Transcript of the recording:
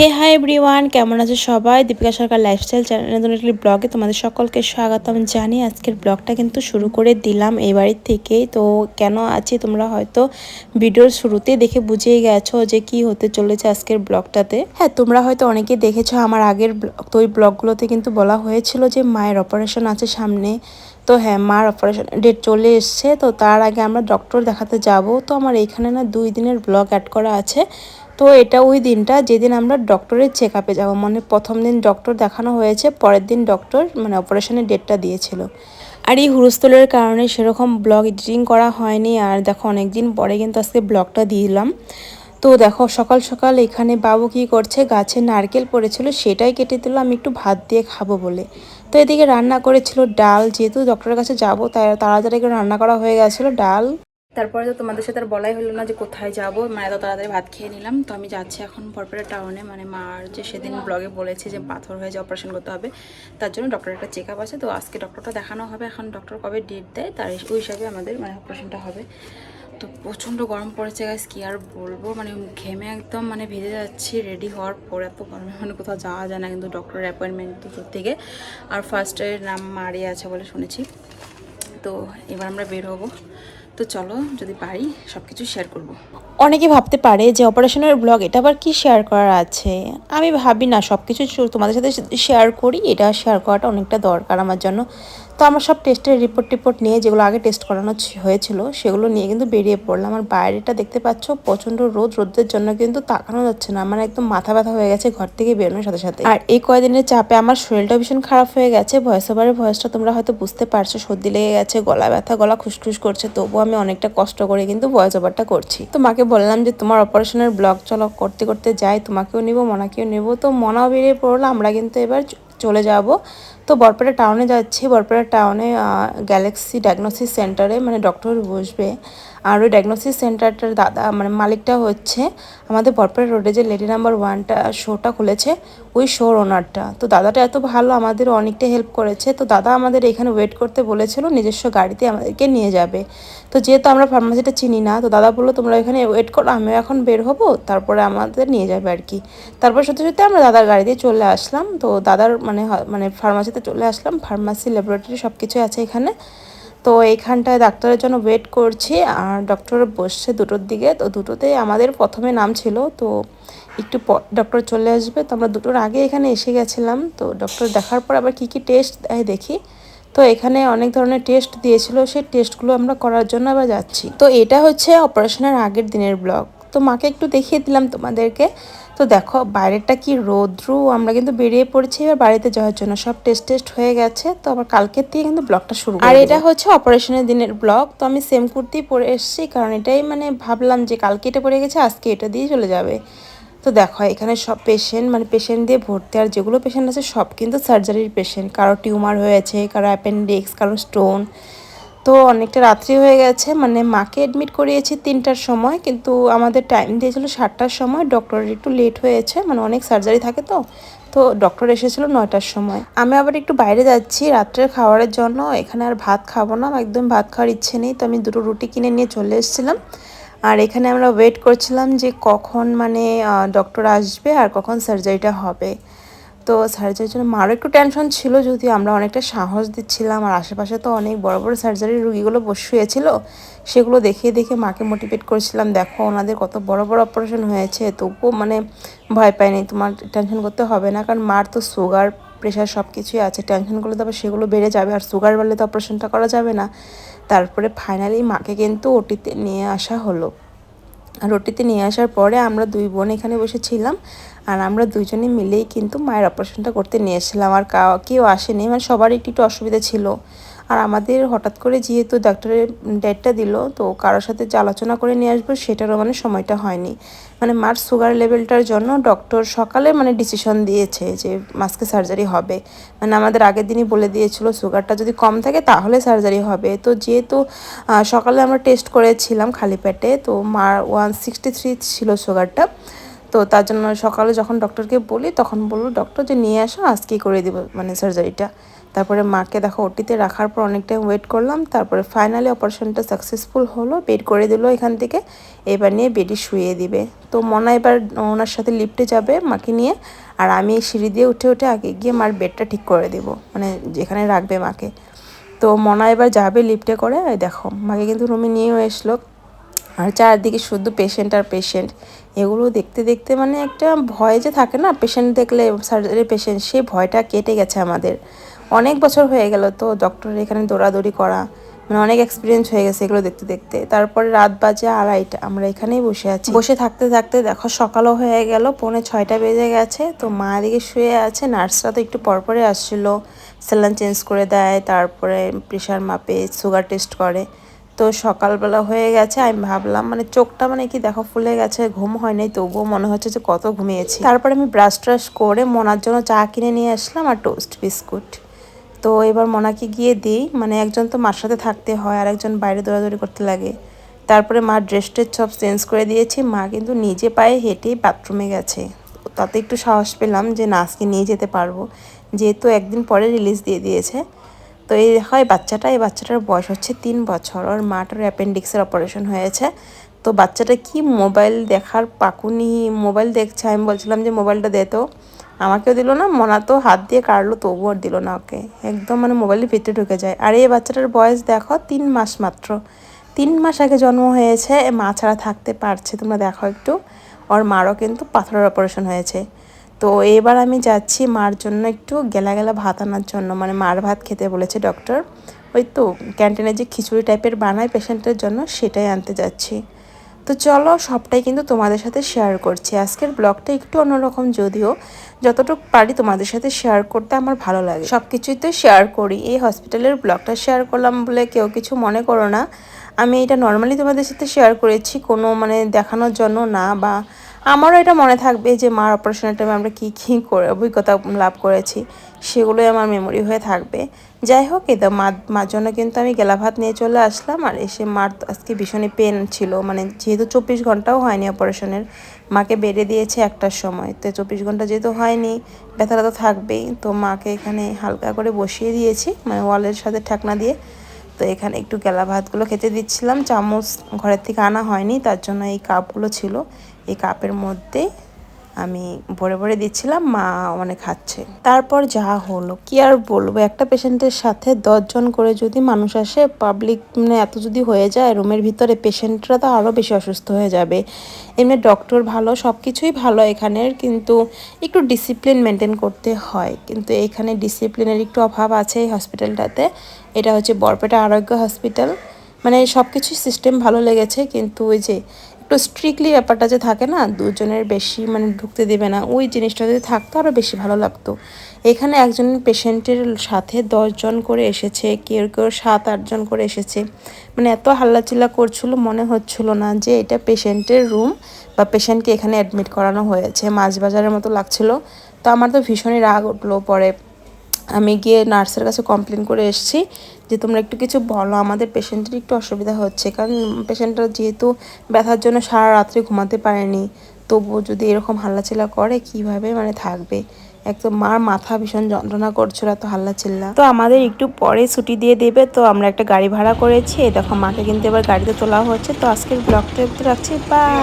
হে hi everyone কেমন আছে সবাই? দীপিকা সরকার লাইফস্টাইল চ্যানেলের একটি ব্লগে তোমাদের সকলকে স্বাগতম জানি। আজকের ব্লগটা কিন্তু শুরু করে দিলাম এই বাড়ির থেকেই। তো কেন আছি তোমরা হয়তো ভিডিওর শুরুতেই দেখে বুঝেই গেছো যে কি হতে চলেছে আজকের ব্লগটাতে। হ্যাঁ তোমরা হয়তো অনেকেই দেখেছ আমার আগের তো ওই ব্লগগুলোতে কিন্তু বলা হয়েছিল যে মায়ের অপারেশন আছে সামনে। তো হ্যাঁ মার অপারেশন ডেট চলে এসছে। তো তার আগে আমরা ডক্টর দেখাতে যাব। তো আমার এইখানে না দুই দিনের ব্লগ অ্যাড করা আছে। তো এটা ওই দিনটা যেদিন আমরা ডক্টরের চেক আপে যাব। মানে প্রথম দিন ডক্টর দেখানো হয়েছে, পরের দিন ডক্টর মানে অপারেশনের ডেটটা দিয়েছিল। আর এই হুরস্থলের কারণে সেরকম ব্লগ এডিটিং করা হয়নি। আর দেখো অনেক দিন পরে কিন্তু আজকে ব্লগটা দিয়ে দিলাম। তো দেখো, সকাল সকাল এখানে বাবু কি করছে? গাছে নারকেল পড়েছিল, সেটাই কেটে দিল, আমি একটু ভাত দিয়ে খাব বলে। তো এদিকে রান্না করেছিল ডাল, যেহেতু ডক্টরের কাছে যাব, তাই তাড়াতাড়ি করে রান্না করা হয়ে গেছিল ডাল। তারপরে তো তোমাদের সাথে আর বলাই হলো না যে কোথায় যাব মানে এত তাড়াতাড়ি ভাত খেয়ে নিলাম। তো আমি যাচ্ছি এখন পরপরে টাউনে মানে মার যে সেদিন ব্লগে বলেছে যে পাথর হয়ে যে অপারেশন করতে হবে, তার জন্য ডক্টরের একটা চেক আছে। তো আজকে ডক্টরটা দেখানো হবে, এখন ডক্টর কবে ডেট দেয়, তার ওই হিসাবে আমাদের মানে অপারেশনটা হবে। তো প্রচণ্ড গরম পড়েছে গাছ কি আর বলব? মানে ঘেমে একদম মানে ভেজে যাচ্ছি রেডি হওয়ার পর এত গরমে মানে কোথাও যাওয়া যায় না কিন্তু ডক্টরের অ্যাপয়েন্টমেন্ট থেকে। আর ফার্স্টের নাম মারি আছে বলে শুনেছি। তো এবার আমরা বের হব। তো চলো, যদি পারি সব কিছু শেয়ার করব। অনেকে ভাবতে পারে যে অপারেশনের ব্লগ এটা আবার কি শেয়ার করার আছে? আমি ভাবি না সব কিছু তোমাদের সাথে শেয়ার করি, এটা শেয়ার করাটা অনেকটা দরকার আমার জন্য। তো আমার সব টেস্টের রিপোর্ট টিপোর্ট নিয়ে যেগুলো আগে টেস্ট করানো হয়েছিল, সেগুলো নিয়ে কিন্তু বেরিয়ে পড়লাম। আর বাইরেটা দেখতে পাচ্ছ, প্রচণ্ড রোদ, রোদের জন্য কিন্তু তাকানো যাচ্ছে না। আমার একদম মাথা ব্যথা হয়ে গেছে ঘর থেকে বেরোনোর সাথে সাথে। আর এই কয়দিনের চাপে আমার শরীরটা ভীষণ খারাপ হয়ে গেছে। ভয়েস ওভারের ভয়েসটা তোমরা হয়তো বুঝতে পারছ, সর্দি লেগে গেছে, গলা ব্যথা, গলা খুসখুস করছে। তবুও আমি অনেকটা কষ্ট করে কিন্তু ভয়েস ওভারটা করছি। তো মাকে বললাম যে, তোমার অপারেশনের ব্লগ চলো, করতে করতে যাই। তোমাকেও নিবো, মনাকেও নেব। তো মনাও বেরিয়ে পড়ল। আমরা কিন্তু এবার চলে যাব। তো বরপেটা টাউনে যাচ্ছি। বরপেটা টাউনে গ্যালাক্সি ডায়াগনোসিস সেন্টারে মানে ডক্টর বসবে। আর ওই ডায়াগনোসিস সেন্টারটার দাদা মানে মালিকটা হচ্ছে আমাদের বরপেটা রোডে যে লেডি নাম্বার ওয়ানটা শোটা খুলেছে, ওই শোর ওনারটা তো দাদাটা এত ভালো, আমাদের অনেকটা হেল্প করেছে। তো দাদা আমাদের এখানে ওয়েট করতে বলেছিল, নিজস্ব গাড়িতে আমাদেরকে নিয়ে যাবে। তো যেহেতু আমরা ফার্মাসিটা চিনি না, তো দাদা বলল, তোমরা এখানে ওয়েট করো, আমিও এখন বের হব, তারপরে আমাদের নিয়ে যাবে আর কি তারপর সত্যি সত্যি আমরা দাদার গাড়ি দিয়ে চলে আসলাম। তো দাদার মানে মানে ফার্মাসিতে চলে আসলাম ফার্মাসি ল্যাবরেটরি সব কিছুই আছে এখানে। তো এইখানটায় ডাক্তারের জন্য ওয়েট করছি, আর ডক্টর বসছে দুটোর দিকে। তো দুটোতেই আমাদের প্রথমে নাম ছিল, তো একটু ডক্টর চলে আসবে। তো আমরা দুটোর আগে এখানে এসে গেছিলাম। তো ডক্টর দেখার পর আবার কী কী টেস্ট দেয় দেখি। তো এখানে অনেক ধরনের টেস্ট দিয়েছিল, সেই টেস্টগুলো আমরা করার জন্য আবার যাচ্ছি। তো এটা হচ্ছে অপারেশনের আগের দিনের ব্লগ তো মাকে একটু দেখিয়ে দিলাম তোমাদেরকে। তো দেখো বাইরেরটা কি রোদ্রু? আমরা কিন্তু বেরিয়ে পড়েছি এবার বাড়িতে যাওয়ার জন্য। সব টেস্ট টেস্ট হয়ে গেছে তো আবার কালকের থেকে কিন্তু ব্লগটা শুরু আর এটা হচ্ছে অপারেশনের দিনের ব্লগ তো আমি সেম কুর্তি পরে এসেছি কারণ এটাই মানে ভাবলাম যে কালকে এটা পরে গেছে আজকে এটা দিয়ে চলে যাবে। তো দেখো এখানে সব পেশেন্ট মানে পেশেন্ট দিয়ে ভর্তি আর যেগুলো পেশেন্ট আছে সব কিন্তু সার্জারির পেশেন্ট কারও টিউমার হয়েছে কারও অ্যাপেন্ডিক্স কারও স্টোন তো অনেকটা রাত্রি হয়ে গেছে। মানে মাকে অ্যাডমিট করিয়েছি তিনটার সময়, কিন্তু আমাদের টাইম দিয়েছিল সাতটার সময়। ডক্টরের একটু লেট হয়েছে মানে অনেক সার্জারি থাকে তো তো ডক্টর এসেছিল নয়টার সময়। আমি আবার একটু বাইরে যাচ্ছি রাত্রের খাবারের জন্য। এখানে আর ভাত খাব না, একদম ভাত খাওয়ার ইচ্ছে নেই, তো আমি দুটো রুটি কিনে নিয়ে চলে এসেছিলাম। আর এখানে আমরা ওয়েট করছিলাম যে কখন মানে ডক্টর আসবে আর কখন সার্জারিটা হবে। তো সার্জারির জন্য মারও একটু টেনশন ছিল যদি আমরা অনেকটা সাহস দিচ্ছিলাম আর আশেপাশে তো অনেক বড় বড় সার্জারির রুগীগুলো বসিয়েছিল সেগুলো দেখে দেখে মাকে মোটিভেট করেছিলাম, দেখো ওনাদের কত বড় বড় অপারেশন হয়েছে, তবুও মানে ভয় পায়নি তোমার টেনশন করতে হবে না, কারণ মার তো সুগার প্রেশার সব কিছুই আছে টেনশন করলে আবার সেগুলো বেড়ে যাবে, আর সুগার বাড়লে তো অপারেশনটা করা যাবে না। তারপরে ফাইনালি মাকে কিন্তু ওটিতে নিয়ে আসা হলো। আর ওটিতে নিয়ে আসার পরে আমরা দুই বোন এখানে বসেছিলাম আর আমরা দুজনে মিলেই কিন্তু মায়ের অপারেশনটা করতে নিয়ে এসেছিলাম আর কেউ আসেনি মানে সবারই একটু একটু অসুবিধা ছিল। আর আমাদের হঠাৎ করে যেহেতু ডাক্তারের ডেটটা দিল, তো কারোর সাথে যে আলোচনা করে নিয়ে আসব, সেটারও মানে সময়টা হয়নি। মানে মার সুগার লেভেলটার জন্য ডক্টর সকালে মানে ডিসিশন দিয়েছে যে মাসকে সার্জারি হবে। মানে আমাদের আগের দিনই বলে দিয়েছিল সুগারটা যদি কম থাকে তাহলে সার্জারি হবে। তো যেহেতু সকালে আমরা টেস্ট করেছিলাম খালি পেটে, তো মার ওয়ান সিক্সটি থ্রি ছিল সুগারটা তো তার জন্য সকালে যখন ডক্টরকে বলি, তখন বলল ডক্টর যে নিয়ে আসো, আজকেই করে দিব। মানে সার্জারিটা তারপরে মাকে দেখো, ওটিতে রাখার পর অনেক টাইম ওয়েট করলাম। তারপরে ফাইনালি অপারেশনটা সাকসেসফুল হলো বেড করে দিল এখান থেকে। এবার নিয়ে বেডে শুয়ে দিবে। তো মনা এবার ওনার সাথে লিফটে যাবে, মাকে নিয়ে। আর আমি সিঁড়ি দিয়ে উঠে উঠে আগে গিয়ে মার বেডটা ঠিক করে দেব মানে যেখানে রাখবে মাকে। তো মনা এবার যাবে লিফটে করে, দেখো, মাকে কিন্তু রুমে নিয়েও এসলো। আর চারদিকে শুধু পেশেন্ট আর পেশেন্ট এগুলো দেখতে দেখতে মানে একটা ভয় যে থাকে না পেশেন্ট দেখলে সার্জারি পেশেন্ট সেই ভয়টা কেটে গেছে আমাদের। অনেক বছর হয়ে গেল তো ডক্টর এখানে দৌড়াদৌড়ি করা মানে অনেক এক্সপিরিয়েন্স হয়ে গেছে এগুলো দেখতে দেখতে। তারপরে রাত বাজে আড়াইটা, আমরা এখানেই বসে আছি। বসে থাকতে থাকতে দেখো সকালও হয়ে গেল, পৌনে ছয়টা বেজে গেছে। তো মা দিকে শুয়ে আছে নার্সরা তো একটু পরপরে আসছিল। স্যালান চেঞ্জ করে দেয়, তারপরে প্রেশার মাপে সুগার টেস্ট করে। তো সকালবেলা হয়ে গেছে, আমি ভাবলাম মানে চোখটা মানে কি দেখো ফুলে গেছে, ঘুম হয়নি, তবুও মনে হচ্ছে যে কত ঘুমিয়েছি। তারপরে আমি ব্রাশ ট্রাশ করে মনার জন্য চা কিনে নিয়ে আসলাম আর টোস্ট বিস্কুট। তো এবার মনাকে গিয়ে দিই মানে একজন তো মার সাথে থাকতে হয় আর একজন বাইরে দৌড়াদৌড়ি করতে লাগে। তারপরে মার ড্রেস ট্রেস সব চেঞ্জ করে দিয়েছি, মা কিন্তু নিজে পায়ে হেঁটেই বাথরুমে গেছে। তাতে একটু সাহস পেলাম যে নাচকে নিয়ে যেতে পারব। যেহেতু একদিন পরে রিলিজ দিয়ে দিয়েছে। তো এই হয় বাচ্চাটা, এই বাচ্চাটার বয়স হচ্ছে তিন বছর। ওর মাটার অ্যাপেন্ডিক্সের অপারেশন হয়েছে। তো বাচ্চাটা কি মোবাইল দেখার পাকুনি, মোবাইল দেখছে? আমি বলছিলাম যে মোবাইলটা দে তো। আমাকেও দিল না, মনা তো হাত দিয়ে কাটলো, তবুও আর দিল না ওকে। একদম মানে মোবাইলের ভিতরে ঢুকে যায়। আর এই বাচ্চাটার বয়স দেখো, তিন মাস মাত্র। তিন মাস আগে জন্ম হয়েছে মা ছাড়া থাকতে পারছে। তোমরা দেখো একটু। ওর মারও কিন্তু পাথরের অপারেশন হয়েছে। তো এবার আমি যাচ্ছি মার জন্য একটু গেলা গেলা ভাত আনার জন্য। মানে মার ভাত খেতে বলেছে ডক্টর ওই তো ক্যান্টিনে যে খিচুড়ি টাইপের বানায় পেশেন্টের জন্য সেটাই আনতে যাচ্ছি। তো চলো সবটাই কিন্তু তোমাদের সাথে শেয়ার করছি। আজকের ব্লগটা একটু অন্যরকম যদিও। যতটুকু পারি তোমাদের সাথে শেয়ার করতে আমার ভালো লাগে। সব কিছুই তো শেয়ার করি। এই হসপিটালের ব্লগটা শেয়ার করলাম বলে কেউ কিছু মনে করো না। আমি এটা নর্মালি তোমাদের সাথে শেয়ার করেছি। কোনো মানে দেখানোর জন্য না বা আমারও এটা মনে থাকবে যে মার অপারেশনের টাইমে আমরা কী কী করে অভিজ্ঞতা লাভ করেছি, সেগুলোই আমার মেমোরি হয়ে থাকবে। যাই হোক এ মা, মার জন্য কিন্তু আমি গেলা ভাত নিয়ে চলে আসলাম, আর এসে মার আজকে ভীষণই পেন ছিল। মানে যেহেতু চব্বিশ ঘন্টাও হয়নি অপারেশনের মাকে বেড়ে দিয়েছে একটার সময়। তো চব্বিশ ঘণ্টা যেহেতু হয়নি, ব্যথাটা তো থাকবেই। তো মাকে এখানে হালকা করে বসিয়ে দিয়েছি মানে ওয়ালের সাথে ঠাকনা দিয়ে। তো এখানে একটু গেলা ভাতগুলো খেতে দিচ্ছিলাম। চামচ ঘরের থেকে আনা হয়নি, তার জন্য এই কাপগুলো ছিল। এই কাপের মধ্যে আমি ভরে ভরে দিচ্ছিলাম, মা মানে খাচ্ছে তারপর যা হলো, কি আর বলব, একটা পেশেন্টের সাথে দশজন করে যদি মানুষ আসে পাবলিক মানে এত যদি হয়ে যায়, রুমের ভিতরে পেশেন্টরা তো আরও বেশি অসুস্থ হয়ে যাবে। এমনি ডক্টর ভালো সব কিছুই ভালো এখানের, কিন্তু একটু ডিসিপ্লিন মেনটেন করতে হয়। কিন্তু এখানে ডিসিপ্লিনের একটু অভাব আছে এই হসপিটালটাতে এটা হচ্ছে বরপেটা আরোগ্য হসপিটাল মানে সব কিছুই সিস্টেম ভালো লেগেছে, কিন্তু ওই যে একটু স্ট্রিক্টলি ব্যাপারটা যে থাকে না, দুজনের বেশি মানে ঢুকতে দেবে না, ওই জিনিসটা যদি থাকতো আরও বেশি ভালো লাগতো। এখানে একজন পেশেন্টের সাথে দশজন করে এসেছে, কেউ কেউ সাত আটজন করে এসেছে। মানে এত হাল্লাচিল্লা করছিল, মনে হচ্ছিল না যে এটা পেশেন্টের রুম বা পেশেন্টকে এখানে অ্যাডমিট করানো হয়েছে। মাছ বাজারের মতো লাগছিল। তো আমার তো ভীষণই রাগ উঠল পরে। আমি গিয়ে নার্সের কাছে কমপ্লেন করে এসেছি যে, তোমরা একটু কিছু বলো, আমাদের পেশেন্টের একটু অসুবিধা হচ্ছে। কারণ পেশেন্টরা যেহেতু ব্যথার জন্য সারা রাত্রে ঘুমাতে পারেনি, তবুও যদি এরকম হাল্লাচিল্লা করে, কীভাবে মানে থাকবে? একদম মার মাথা ভীষণ যন্ত্রণা করছিল এত হাল্লা চিল্লা তো আমাদের একটু পরে ছুটি দিয়ে দেবে, তো আমরা একটা গাড়ি ভাড়া করেছি। দেখো, মাকে কিন্তু এবার গাড়িতে তোলা হচ্ছে। তো আজকের ব্লগটা রাখছি। বাই